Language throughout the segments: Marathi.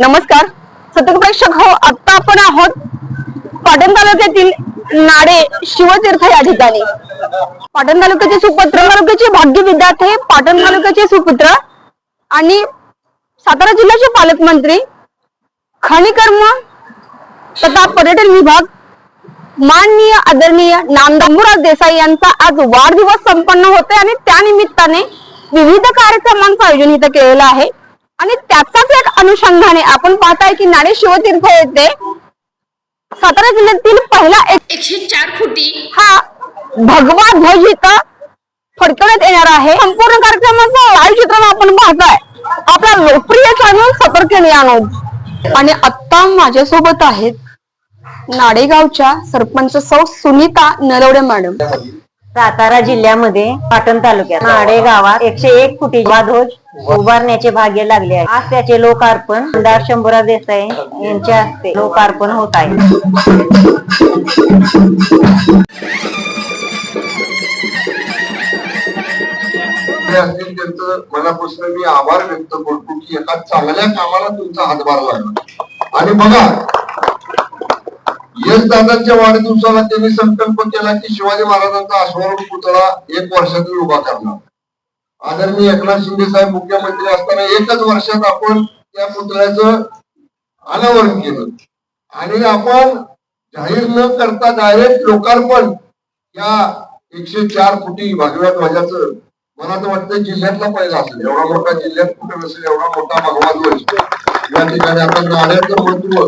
नमस्कार. सतत प्रेक्षक हो आता आपण आहोत पाटण तालुक्यातील नाडे शिवतीर्थ या ठिकाणी. पाटण तालुक्याचे सुपुत्र तालुक्याचे भाग्य विद्यार्थी पाटण तालुक्याचे सुपुत्र आणि सातारा जिल्ह्याचे पालकमंत्री खनिकर्म तथा पर्यटन विभाग माननीय आदरणीय नामदांबुराज देसाई यांचा आज वाढदिवस संपन्न होते आणि त्यानिमित्ताने विविध कार्यक्रमांचं आयोजन इथं केलेलं आहे. आणि त्याचाच एक अनुषंगाने आपण पाहताय की नाणे शिवतीर्थ येथे सातारा जिल्ह्यातील पहिला एक एकशे चार फुटी हा भगवा ध्वज इथं फडकवण्यात येणार आहे. संपूर्ण कार्यक्रमाचं लाईव्ह चित्रण आपण पाहताय. आपला लोकप्रिय चॅनल सतर्क न्यूज आणि आता माझ्यासोबत आहेत नाडेगावच्या सरपंच सौ सुनीता नरवडे मॅडम. सातारा जिल्ह्यामध्ये पाटण तालुक्यात नाडे गावात एकशे एक फुटी ध्वज उभारण्याचे भाग्य लागले आहे. आज त्याचे लोकार्पण आमदार शंभूराज देसाई यांच्या हस्ते लोकार्पण होत आहे. असतील त्यांचं मनापासून मी आभार व्यक्त करतो की एका चांगल्या कामाला तुमचा हातभार लागला. आणि बघा यश दादांच्या वाढदिवसाला त्यांनी संकल्प केला की शिवाजी महाराजांचा अश्वारूढ पुतळा एक वर्षातून उभा करणार. आदरणीय एकनाथ शिंदे साहेब मुख्यमंत्री असताना एकच वर्षात आपण त्या पुतळ्याचं अनावरण केलं. आणि आपण जाहीर न करता डायरेक्ट लोकार्पण या एकशे चार फुटी भगव्या ध्वजाचं मला तर वाटतं जिल्ह्यातला पहिला असेल. एवढा मोठा जिल्ह्यात कुठे नसेल एवढा मोठा भगवा ध्वज या ठिकाणी आता नाण्याचं महत्त्व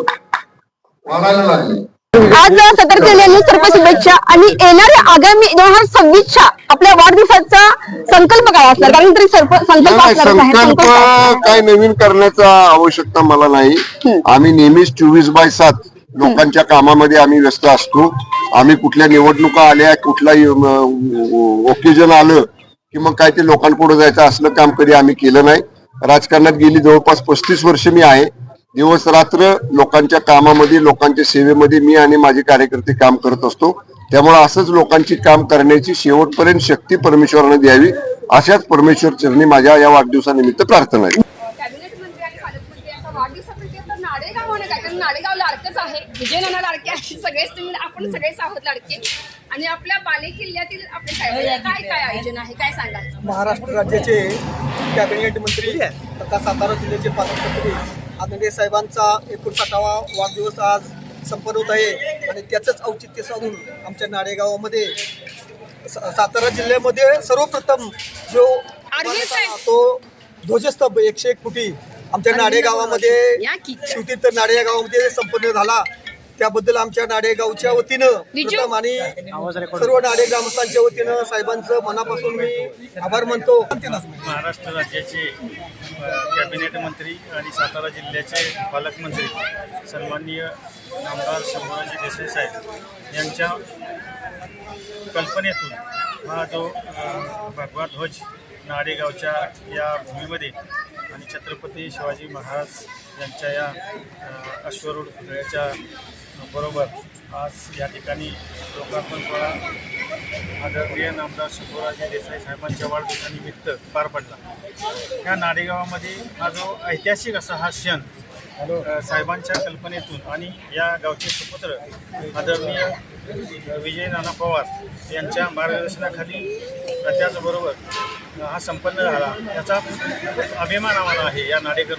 वाढायला लागले. आज सतर्क न्यूज सर्व शुभेच्छा. आणि येणाऱ्या आगामी दोन हजार सव्वीसच्या आपल्या वाढदिवसाचा संकल्प काय असणार? कारण तरी सर्प संकल्प नाही, असणारच आहे. संकल्प संकल्प काय? काय नवीन करण्याचा आवश्यकता मला नाही. आम्ही नेहमीच चोवीस बाय सात लोकांच्या कामामध्ये आम्ही व्यस्त असतो. आम्ही कुठल्या निवडणुका आल्या कुठलाही ओकेजन आलं की मग काय ते लोकांपुढे जायचं असलं काम कधी आम्ही केलं नाही. राजकारणात गेली जवळपास पस्तीस वर्ष मी आहे. दिवस रात्र लोकांच्या कामामध्ये लोकांच्या सेवेमध्ये मी आणि माझे कार्यकर्ते काम करत असतो. त्यामुळे असंच लोकांची काम करण्याची शेवटपर्यंत शक्ती परमेश्वराने द्यावी अशाच परमेश्वर चरणी माझ्या या वाढदिवसानिमित्त प्रार्थना आहे. कॅबिनेट मंत्री आणि पालकमंत्री यांचा वाढदिवसासाठी आता नाडेगाव होणं काय? कारण नाडेगाव लाडकंच आहे. विजय नाना लाडके आहे सगळेच तुम्ही आपण सगळेच आहोत लाडके. आणि आपल्या बाले किल्ल्यातील आपले साहेब काय काय आयोजन आहे? काय सांगाल? महाराष्ट्र राज्याचे कॅबिनेट मंत्री तथा सातारा जिल्ह्याचे पालकमंत्री आदरणीय साहेबांचा एकोणसाठावा वाढदिवस आज संपन्न होत आहे आणि त्याचंच औचित्य साधून आमच्या नाडेगावामध्ये सा- सातारा जिल्ह्यामध्ये सर्वप्रथम जो. तो ध्वजस्तंभ एकशे एक फुटी आमच्या नाडेगावामध्ये. शेवटी तर नाडे या गावामध्ये संपन्न झाला त्याबद्दल आमच्या नाडेगावच्या वतीनं. प्रथम आणि सर्व नाडे ग्रामस्थांच्या वतीनं साहेबांचं मनापासून मी आभार मानतो महाराष्ट्र राज्याचे कॅबिनेट मंत्री आणि सातारा जिल्ह्याचे पालकमंत्री सन्माननीय आमदार शंभूराजी देसाई साहेब यांच्या कल्पनेतून हा जो भगवा ध्वज नाडेगावच्या या भूमीमध्ये आणि छत्रपती शिवाजी महाराज यांच्या या अश्वरूढ पुतळ्याच्या बरोबर आज या ठिकाणी लोकार्पण सोहळा आदरणीय नामदार शंभूराजे देसाई साहेबांच्या वाढदिवसानिमित्त पार पडला. ह्या नाडेगावामध्ये हा जो ऐतिहासिक असा हा क्षण साहेबांच्या कल्पनेतून आणि या गावचे सुपुत्र आदरणीय विजय नाना पवार यांच्या मार्गदर्शनाखाली त्याचबरोबर हा संपन्न झाला. याचा अभिमान आम्हाला आहे या नाडेकर